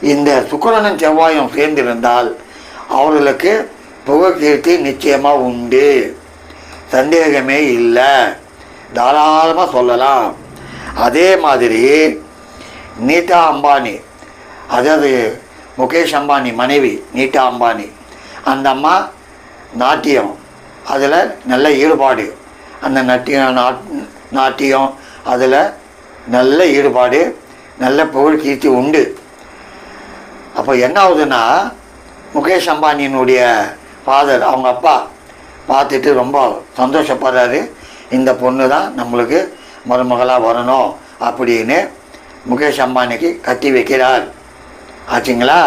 இந்த சுக்கிரனும் செவ்வாயும் சேர்ந்திருந்தால் அவர்களுக்கு புகழ்கீர்த்தி நிச்சயமாக உண்டு. சந்தேகமே இல்லை. தாராளமாக சொல்லலாம். அதே மாதிரி நீதா அம்பானி அதாவது முகேஷ் அம்பானி மனைவி நீட்டா அம்பானி அந்த அம்மா நாட்டியம் அதில் நல்ல ஈடுபாடு. அந்த நட்டியம் நாட் நாட்டியம் அதில் நல்ல ஈடுபாடு நல்ல புகழ் கீர்த்தி உண்டு. அப்போ என்ன ஆகுதுன்னா முகேஷ் அம்பானியினுடைய ஃபாதர் அவங்க அப்பா பார்த்துட்டு ரொம்ப சந்தோஷப்படுறாரு. இந்த பொண்ணு தான் நம்மளுக்கு மருமகளாக வரணும் அப்படின்னு முகேஷ் அம்பானிக்கு கட்டி வைக்கிறார். ஆச்சுங்களா?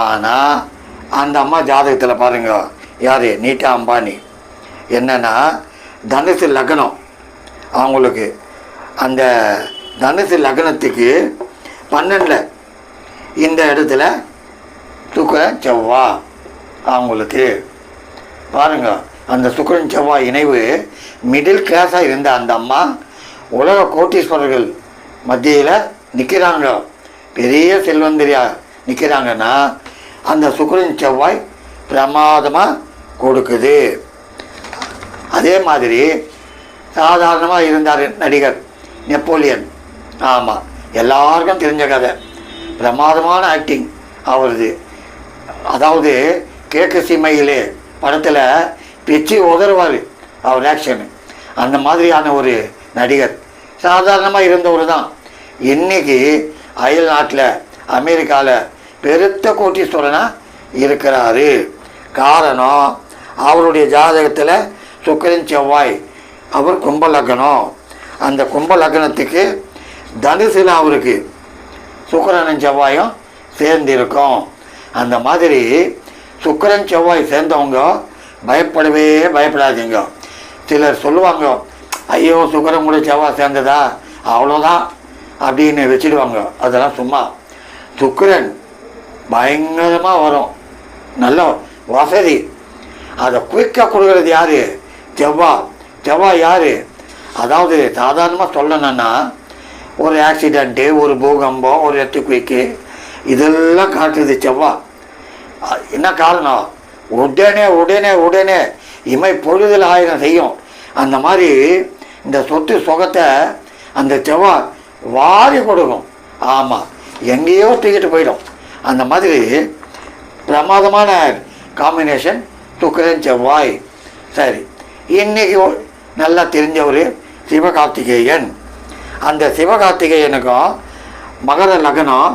ஆனால் அந்த அம்மா ஜாதகத்தில் பாருங்க யார்? நீட்டா அம்பானி. என்னென்னா தனுசு லக்னம். அவங்களுக்கு அந்த தனுசு லக்னத்துக்கு பன்னெண்டில் இந்த இடத்துல சுக்கரன் செவ்வா அவங்களுக்கு. பாருங்க அந்த சுக்கரன் செவ்வாய் இணைவு மிடில் கிளாஸாக இருந்த அந்த அம்மா உலக கோட்டீஸ்வரர்கள் மத்தியில் நிற்கிறாங்க பெரிய செல்வந்தரியா நிற்கிறாங்கன்னா அந்த சுக்கரன் செவ்வாய் பிரமாதமாக கொடுக்குது. அதே மாதிரி சாதாரணமாக இருந்தார் நடிகர் நெப்போலியன். ஆமாம் எல்லாருக்கும் தெரிஞ்ச கதை. பிரமாதமான ஆக்டிங் அவரது. அதாவது கேக்கு சீமையிலே படத்தில் பிச்சு உதறுவார் அவர் ஆக்ஷனு அந்த மாதிரியான ஒரு நடிகர். சாதாரணமாக இருந்தவர் தான். இன்னைக்கு அயல் நாட்டில் அமெரிக்காவில் பெருத்த கோட்டீஸ்வரனாக இருக்கிறாரு. காரணம் அவருடைய ஜாதகத்தில் சுக்கிரன் செவ்வாய் அவர் கும்ப லக்னம் அந்த கும்ப லக்னத்துக்கு அவருக்கு சுக்கரனும் செவ்வாயும் சேர்ந்திருக்கும். அந்த மாதிரி சுக்கரன் செவ்வாய் சேர்ந்தவங்க பயப்படவே பயப்படாதீங்க. சிலர் சொல்லுவாங்க ஐயோ சுக்கரன் கூட செவ்வாய் சேர்ந்ததா? அவ்வளோதான் அப்படின்னு வச்சிடுவாங்க. அதெல்லாம் சும்மா. சுக்கரன் பயங்கரமாக வரும். நல்ல வசதி. அதை குயிக்காக கொடுக்கறது யார்? செவ்வாய். செவ்வாய் யார்? அதாவது சாதாரணமாக சொல்லணும்னா ஒரு ஆக்சிடெண்ட்டு ஒரு பூகம்பம் ஒரு எட்டு குயிக்கு இதெல்லாம் காட்டுது செவ்வா. என்ன காரணம்? உடனே உடனே உடனே இமை பொழுதில் ஆயிரம் செய்யும். அந்த மாதிரி இந்த சொத்து சுகத்தை அந்த செவ்வா வாரி கொடுக்கும். ஆமாம் எங்கேயோ தூக்கிட்டு போயிடும். அந்த மாதிரி பிரமாதமான காம்பினேஷன் சுக்கிரன் செவ்வாய். சரி இன்றைக்கி நல்லா தெரிஞ்சவர் சிவகார்த்திகேயன். அந்த சிவகார்த்திகேயனுக்கும் மகர லக்னம்.